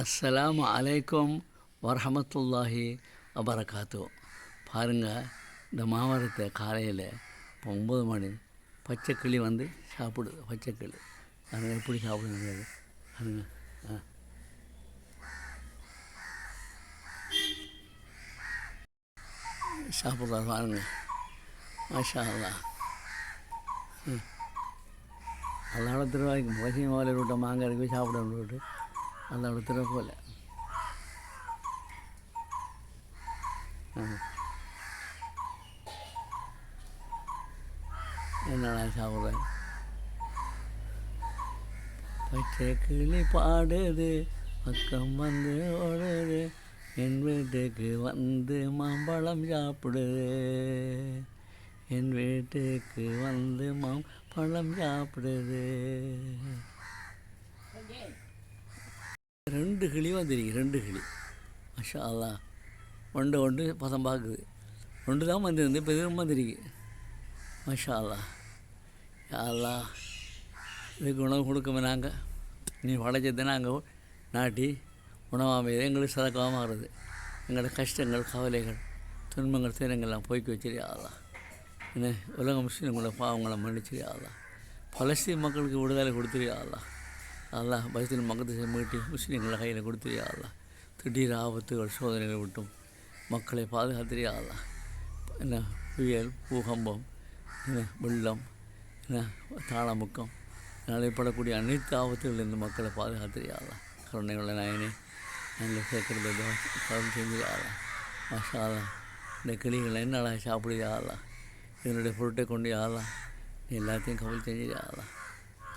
அஸ்ஸலாமு அலைக்கும் வரமத்துல்லாஹி வபரகாத்து. பாருங்கள் இந்த மாமரத்தை காலையில் இப்போ ஒம்பது மணி பச்சைக்கிளி வந்து சாப்பிடுது பச்சைக்கிளி கிளி. அது எப்படி சாப்பிடுங்க பாருங்க ஆ. சாப்பிட்றாரு பாருங்க. மாஷா அல்லா ம். அதோட திருவாய்க்கு முகசியம் விட்ட மாங்காய் இருக்கு சாப்பிட விட்டு அதோட திரு போல. என்னடா சாப்பிட்றேன் பச்சை கிளி பாடுது பக்கம் வந்து ஓடுது என் வீட்டுக்கு வந்து மாம்பழம் சாப்பிடுது. என் வீட்டுக்கு வந்து மாம்பழம் சாப்பிடுது. ரெண்டு கிளி வந்துருக்கு ரெண்டு கிளி. மஷா அல்லா ஒன்று ஒன்று பசம் பார்க்குது. ஒன்று தான் வந்துருந்து இப்போ இதுவும் வந்திருக்கு. மஷா அல்லா அல்லா இதுக்கு உணவு கொடுக்கமே நாங்கள் நீ படைச்சதை நாங்கள் நாட்டி உணவாமையது எங்களுக்கு சதக்கமாக மாறுது. எங்களோட கஷ்டங்கள் கவலைகள் துன்பங்கள் துயரங்கள்லாம் போய்க்கு வச்சிரு அல்லா என்ன உலக முஸ்லீம்களோட பாவங்களை மன்னிச்சிரியா அல்லா பலஸ்தீன் மக்களுக்கு விடுதலை கொடுத்துருயா அல்லா அல்லாஹ் பைத்தில் மக்கத்தை மீட்டி முஸ்லீம்களை கையில் கொடுத்துருயா அல்லா திடீர் ஆபத்துகள் சோதனைகள் விட்டும் மக்களை பாதுகாத்துறியா அல்லா என்ன புயல் பூகம்பம் என்ன வெள்ளம் என்ன தாளமுக்கம் நடைபெறக்கூடிய அனைத்து ஆபத்துகளிலிருந்து மக்களை பாதுகாத்துறியா அல்லா கருணையுள்ள நாயனே நாங்கள் கேட்குறது கருணை செஞ்சியாளா மசாலா இந்த கிளிகள் என்னடா சாப்பிடுறியா ஆளா இதனுடைய பொருட்டை கொண்டு ஆளா எல்லாத்தையும் கவல் செஞ்சியா ஆளா